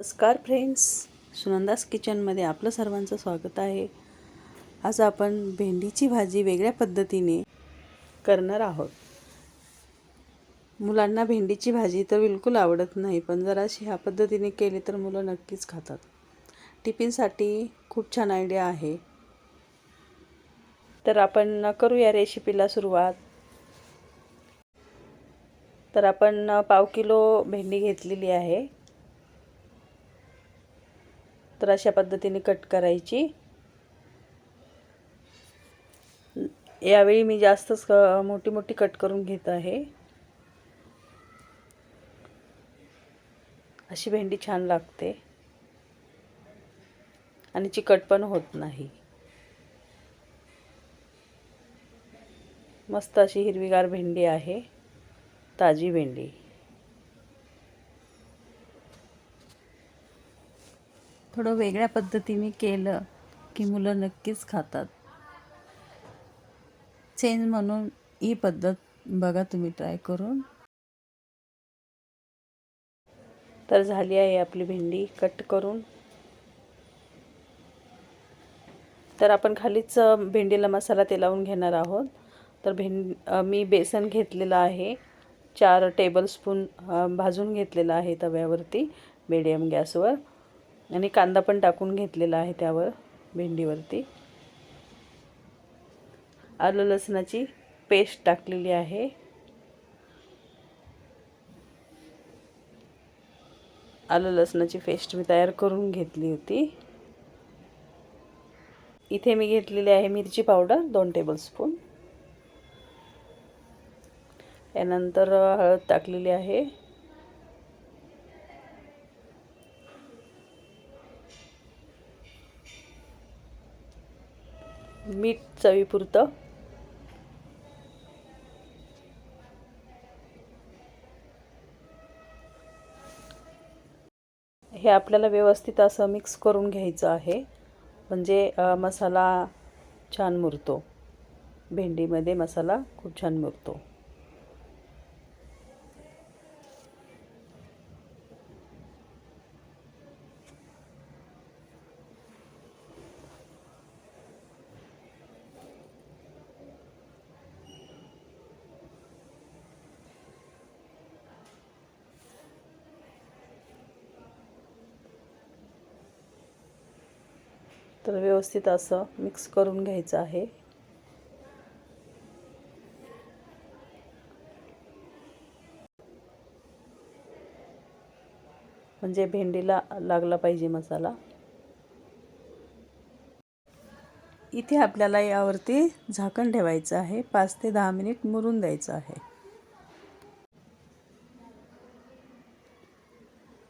नमस्कार फ्रेंड्स. सुनंदास किचनमध्ये आपलं सर्वांचं स्वागत आहे. आज आपण भेंडीची भाजी वेगळ्या पद्धतीने करणार आहोत. मुलांना भेंडीची भाजी तर बिलकुल आवडत नाही पण जर अशी ह्या पद्धतीने केली तर मुलं नक्कीच खातात. टिफिनसाठी खूप छान आयडिया आहे. तर आपण करूया रेसिपीला सुरुवात. तर आपण पाव किलो भेंडी घेतलेली आहे. तर अशा पद्धतीने कट करायची. यावेळी मी जास्तच मोठी मोठी कट करून घेत आहे. अशी भेंडी छान लागते. आणि चिकट पण होत नाही. मस्त अशी हिरवीगार भेंडी आहे. ताजी भेंडी. थोडं वेगळ्या पद्धतीने केलं की मुलं नक्कीच खातात. चेंज म्हणून ही पद्धत बघा तुम्ही ट्राय करून. तर झाली आहे आपली भेंडी कट करून. तर आपण खालीच भेंडीला मसाला ते लावून घेणार आहोत. तर भेंड मी बेसन घेतलेलं आहे. चार टेबलस्पून भाजून घेतलेलं आहे तव्यावरती मिडियम गॅसवर आणि कांदा पण टाकून घेतलेला आहे त्यावर भेंडीवरती. आलं लसणाची पेस्ट टाकलेली आहे. आलं लसणाची पेस्ट मी तयार करून घेतली होती. इथे मी घेतलेली आहे मिरची पावडर दोन टेबलस्पून यानंतर हळद टाकलेली आहे. मीठ चवीपुरतं. हे आपल्याला व्यवस्थित असं मिक्स करून घ्यायचं आहे. म्हणजे मसाला छान मुरतो. भेंडीमध्ये मसाला खूप छान मुरतो. तर व्यवस्थित असं मिक्स करून घ्यायचं आहे. म्हणजे भेंडीला लागला पाहिजे मसाला. इथे आपल्याला यावरती झाकण ठेवायचं आहे. पाच ते दहा मिनिट मुरून द्यायचं आहे.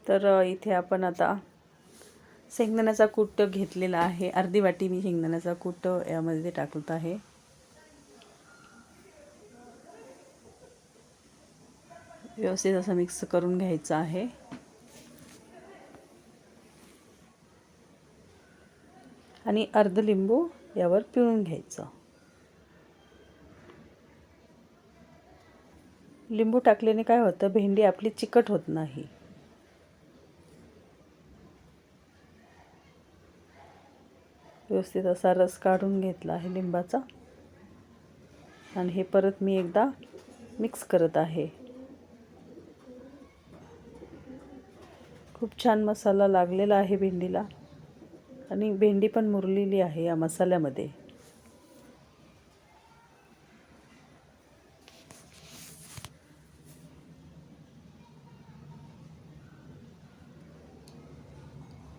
तर इथे आपण आता शेंगदाण्याचा कूट घेतलेला आहे. अर्धी वाटी मी शेंगदाण्याचा कूट यामध्ये टाकत आहे. व्यवस्थित असं मिक्स करून घ्यायचं आहे. आणि अर्ध लिंबू यावर पिळून घ्यायचं. लिंबू टाकल्याने काय होतं? भेंडी आपली चिकट होत नाही. व्यवस्थित असा रस काढून घेतला आहे लिंबाचा. आणि हे परत मी एकदा मिक्स करत आहे. खूप छान मसाला लागलेला आहे भेंडीला. आणि भेंडी पण मुरलेली आहे या मसाल्यामध्ये.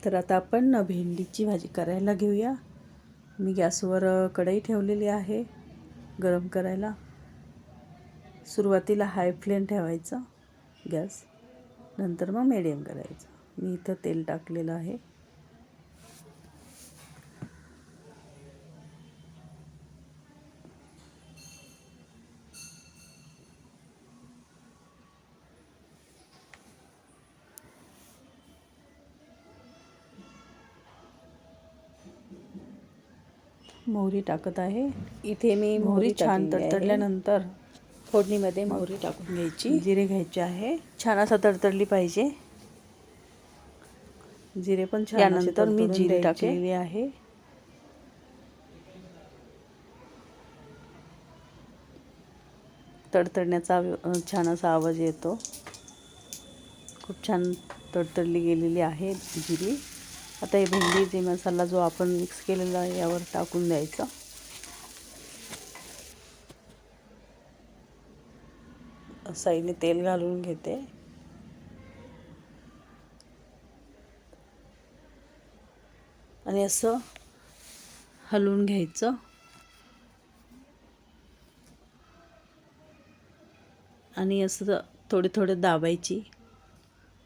तर आता आपण भेंडीची भाजी करायला घेऊया. मी गॅसवर कढई ठेवलेली आहे गरम करायला. सुरुवातीला हाय फ्लेम ठेवायचा गॅस. नंतर मग मिडियम करायचं. मी इथं तेल टाकलेलं आहे. मोहरी टाकत आहे. इथे मी मोहरी छान तडतडल्यानंतर फोडणीमध्ये मोहरी टाकून घ्यायची. जिरे घ्यायचे आहे. छान असं तडतडली पाहिजे. जिरे पण छान यानंतर मी मी जिरे जिरे टाकले. टाकलेली आहे. तडतडण्याचा छान असा आवाज येतो. खूप छान तडतडली गेलेली आहे जिरी. आता हे भेंडी जे मसाला जो आपण मिक्स केलेला आहे यावर टाकून द्यायचा. साईने तेल घालून घेते. आणि असं हलवून घ्यायचं. आणि असं थोडे थोडे दाबायची.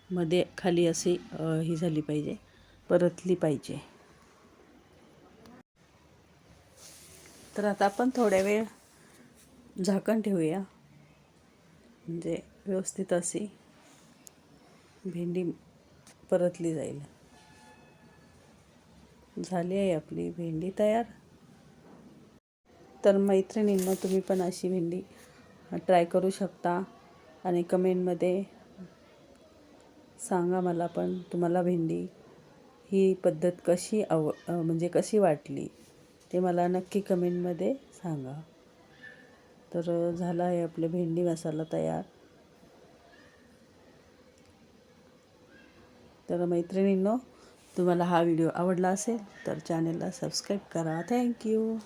मध्ये खाली अशी ही झाली पाहिजे. परतली पाहिजे. तर आता आपण थोड्या वेळ झाकण ठेवूया. म्हणजे व्यवस्थित अशी भेंडी परतली जाईल. झाली आहे आपली भेंडी तयार. तर मैत्रिणींनो तुम्ही पण अशी भेंडी ट्राय करू शकता आणि कमेंटमध्ये सांगा मला पण तुम्हाला भेंडी ही पद्धत कशी आव म्हणजे कशी वाटली ते मला नक्की कमेंटमध्ये सांगा. तर झाला आहे आपलं भेंडी मसाला तयार. तर मैत्रिणींनो तुम्हाला हा व्हिडिओ आवडला असेल तर चॅनलला सबस्क्राईब करा. थँक्यू